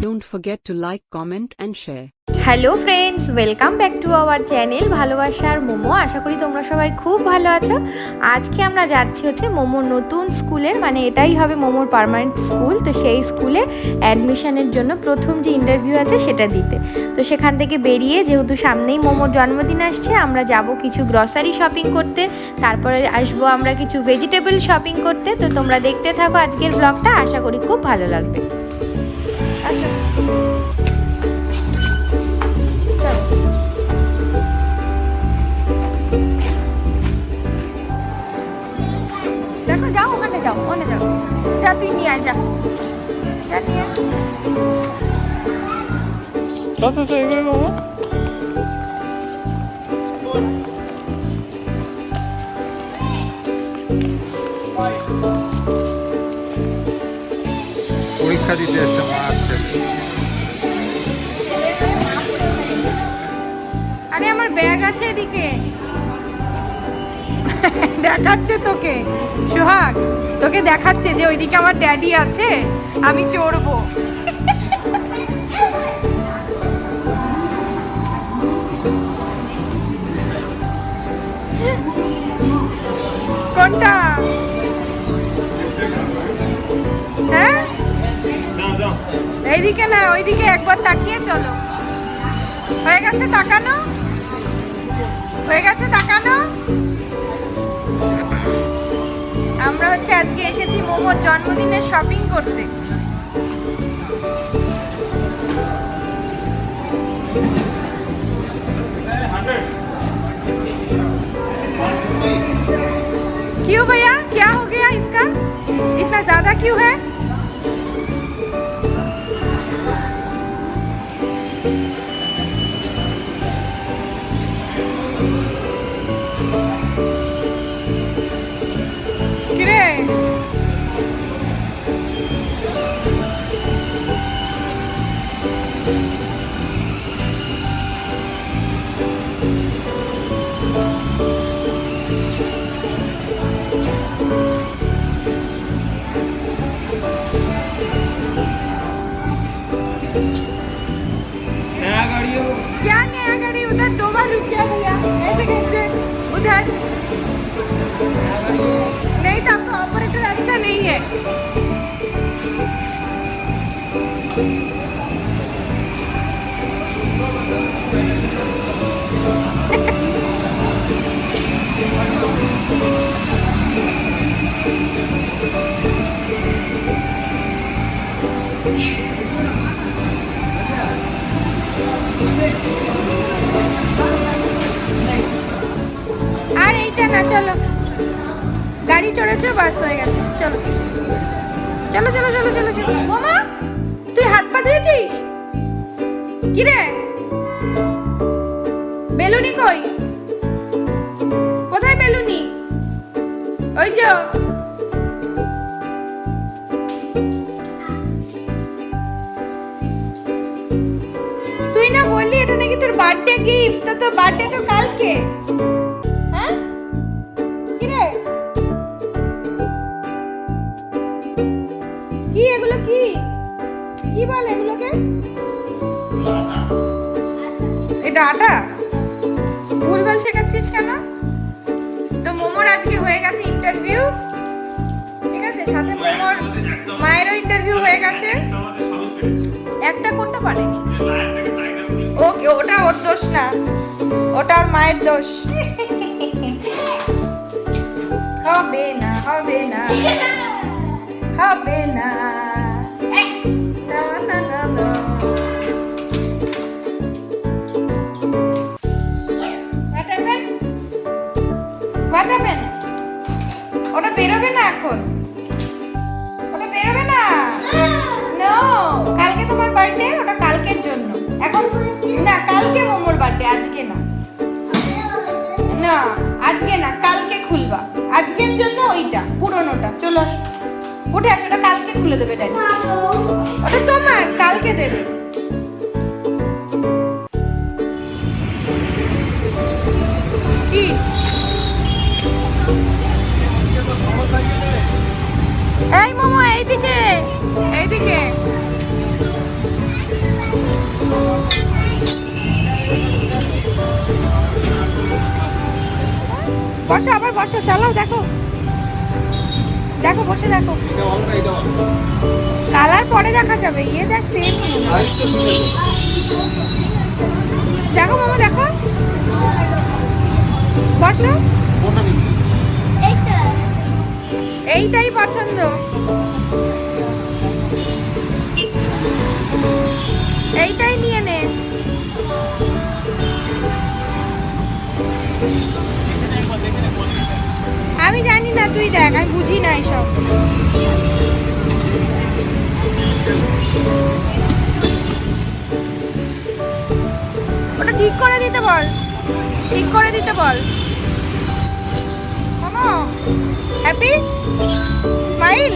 Don't forget to like, comment and share. Hello friends welcome back to our channel ভালোবাসার মোমো আশা করি তোমরা সবাই খুব ভালো আছো। আজকে আমরা যাচ্ছি হচ্ছে মোমোর নতুন স্কুলের মানে এটাই হবে মোমোর পার্মানেন্ট স্কুল তো সেই স্কুলে অ্যাডমিশনের জন্য প্রথম যে ইন্টারভিউ আছে সেটা দিতে। তো সেখান থেকে বেরিয়ে যেহেতু সামনেই মোমোর জন্মদিন আসছে, আমরা যাব কিছু গ্রসারি শপিং করতে। তারপরে আসব আমরা কিছু ভেজিটেবল শপিং করতে। তো তোমরা দেখতে থাকো আজকের ব্লগটা আশা করি খুব ভালো লাগবে। পরীক্ষা দিতে এসছে মা আছে। আরে আমার ব্যাগ আছে এদিকে। দেখাচ্ছে তোকে। সোহাগ তোকে দেখাচ্ছে যে ওইদিকে আমার ড্যাডি আছে আমি চড়বো। কোনটা হ্যাঁ? এইদিকে না, ওইদিকে একবার তাকিয়ে চলো। হয়ে গেছে তাকানো? হয়ে গেছে তাকানো? আমরা হচ্ছে আজকে এসেছি মোমোর জন্মদিনের শপিং করতে। क्यों है কি রে বেলুনি কই? কোথায় বেলুনি? ওই যে। তুই না বললি এটা নাকি তোর বার্থডে গিফট তো তোর বার্থডে তো কালকে। হ্যাঁ? কি রে কি এগুলো কি? কি বলে? এটা আটা? ভুলভাল শেখাচ্ছিস কেন? তো মোমোর আজকে হয়ে গেছে ইন্টারভিউ ঠিক আছে? সাথে মোমোর মায়েরও ইন্টারভিউ হয়ে গেছে। একটা করতে পারেনি? ওকে, ওটা ওর দোষ না। ওটা ওর মায়ের দোষ। হবে না হবে না। হবে না না। ওটা বেরোবে না এখন? ওটা বেরোবে না? নো কালকে তোমার বার্থডে ওটা কালকের জন্য। এখন না, কালকে মোমোর বার্থডে আজকে না। না, আজকে না, কালকে খুলবা। আজকের জন্য ওইটা, পুরনোটা। চলে আসো। উঠে একটা কালকে খুলে দেবে ড্যাডি ওটা তোমার, কালকে দেবে। কি? বসো, আবার বসো চালাও দেখো। দেখো, বসে দেখো। কালার পরে দেখা যাবে ইয়ে দেখ সেম দেখো, মামা, দেখো। বসো। এইটাই পছন্দ। এইটাই নিয়ে নে। জানি না, তুই দেখ, আমি বুঝি না এসব। ওটা ঠিক করে দিতে বল। ঠিক করে দিতে বল। হ্যাপি স্মাইল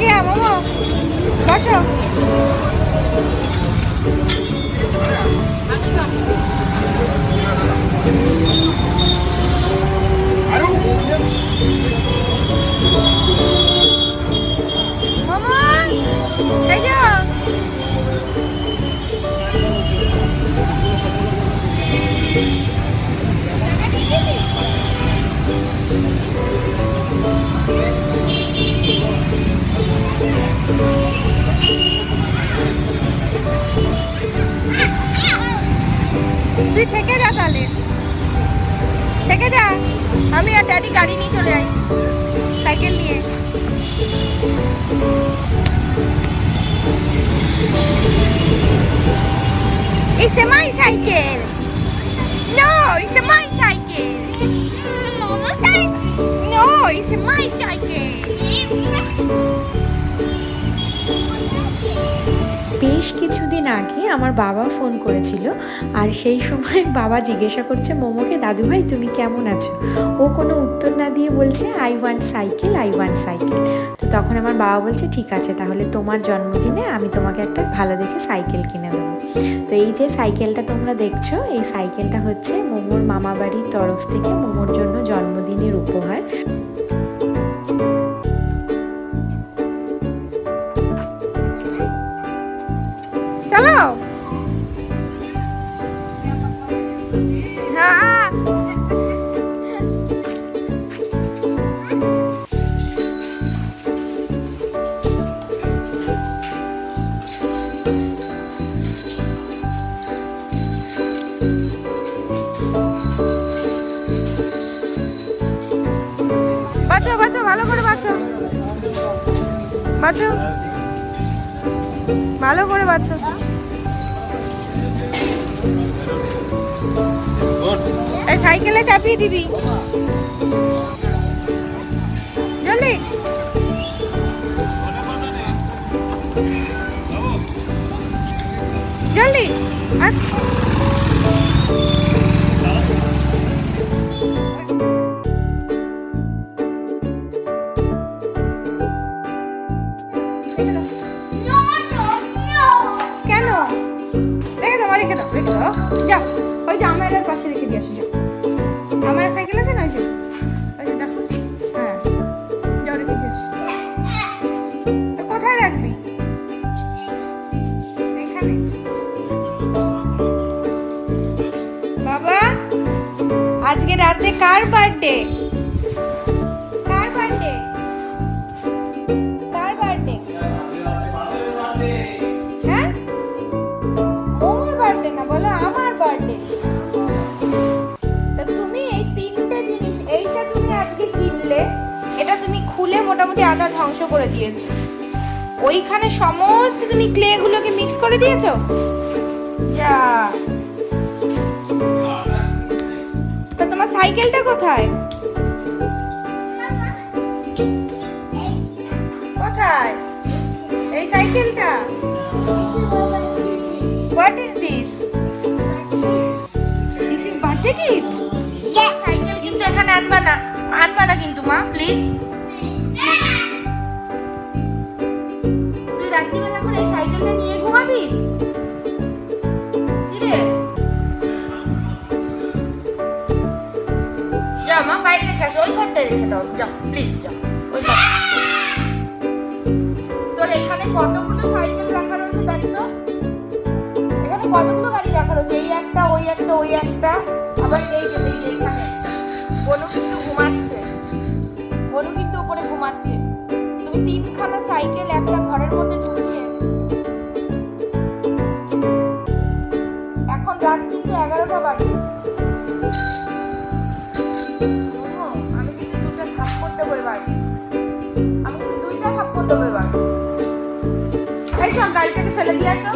গিয়া মোমো। বসো। গাড়ি নিয়ে চলে যাই সাইকেল নিয়ে It's my cycle. No, it's my cycle. Mama cycle. No, it's my cycle. কিছুদিন আগে আমার বাবা ফোন করেছিল আর সেই সময় বাবা জিজ্ঞাসা করছে, মোমোকে দাদু ভাই তুমি কেমন আছো? ও কোনো উত্তর না দিয়ে বলছে, I want cycle, I want cycle. তো তখন আমার বাবা বলছে, ঠিক আছে, তাহলে তোমার জন্মদিনে আমি তোমাকে একটা ভালো দেখে সাইকেল কিনে দেবো। তো এই যে সাইকেলটা তোমরা দেখছ, এই সাইকেলটা হচ্ছে মোমোর মামা বাড়ির তরফ থেকে মোমোর জন্য জন্মদিনের উপহার। চলো হ্যাঁ। বাঁচো বাঁচো ভালো করে বাঁচো। বাঁচো। ভালো করে বাঁচো। এই সাইকেলে চাপিয়ে দিবি। জলদি জলদি আস। আমার আছে না ওই যে? হ্যাঁ। যাও কোথায় রাখবি? এখানে। বাবা, আজকে রাতে কার বার্থডে ধ্বংস করে দিয়েছ। ওইখানে সমস্ত তুমি ক্লে গুলোকে মিক্স করে দিয়েছ? যা। তা তোমার সাইকেলটা কোথায়? কোথায়? এই সাইকেলটা? What is this this is birthday gift cycle কিন্তু এখানে আনবা না। আনবা না কিন্তু মা প্লিজ রাত্রিবেলা এই সাইকেলটা নিয়ে ঘুমাবি? মা, বাইরে রেখে ওই ঘরটা রেখে দাও। প্লিজ ওই ঘর তোর এখানে কতগুলো সাইকেল রাখা রয়েছে দেখ তো। এখানে কতগুলো গাড়ি রাখা রয়েছে? এই একটা, ওই একটা ওই একটা। আবার এই যে দেখি এখানে। বনু কিন্তু ঘুমাচ্ছে। বনু কিন্তু উপরে ঘুমাচ্ছে। তিনখানা সাইকেল একটা ঘরের মধ্যে ঢুকছে এখন রাত কিন্তু এগারোটা বাজে। আমি কিন্তু দুটা থাপ্পড় দেবো এবার। আমি কিন্তু দুইটা থাপ্পড় দেবো এবার। এই সব গাড়িটাকে ফেলে দিয়ে তো।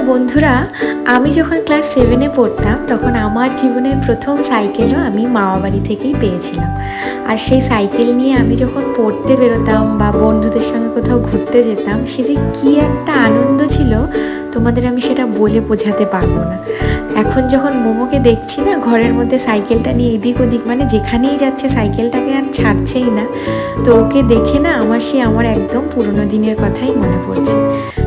তো বন্ধুরা, আমি যখন ক্লাস সেভেনে পড়তাম, তখন আমার জীবনের প্রথম সাইকেলও আমি মামা বাড়ি থেকেই পেয়েছিলাম। আর সেই সাইকেল নিয়ে আমি যখন পড়তে বেরোতাম বা বন্ধুদের সঙ্গে কোথাও ঘুরতে যেতাম, সে যে কী একটা আনন্দ ছিল, তোমাদের আমি সেটা বলে বোঝাতে পারব না। এখন যখন মোমোকে দেখছি না, ঘরের মধ্যে সাইকেলটা নিয়ে এদিক ওদিক মানে যেখানেই যাচ্ছে সাইকেলটাকে আর ছাড়ছেই না, তো ওকে দেখে না, আমার সে আমার একদম পুরোনো দিনের কথাই মনে পড়ছে।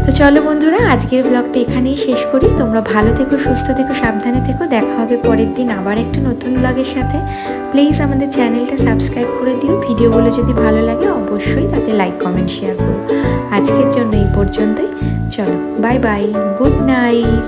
তো চলো বন্ধুরা, আজকের ব্লগটা এখানেই শেষ করি। তোমরা ভালো থেকো, সুস্থ থেকো, সাবধানে থেকো। দেখা হবে পরের দিন আবার একটা নতুন ব্লগের সাথে। প্লিজ আমাদের চ্যানেলটা সাবস্ক্রাইব করে দিও। ভিডিওগুলো যদি ভালো লাগে, অবশ্যই তাতে লাইক কমেন্ট শেয়ার করো। আজকের জন্য এই পর্যন্তই। চলো বাই বাই গুড নাইট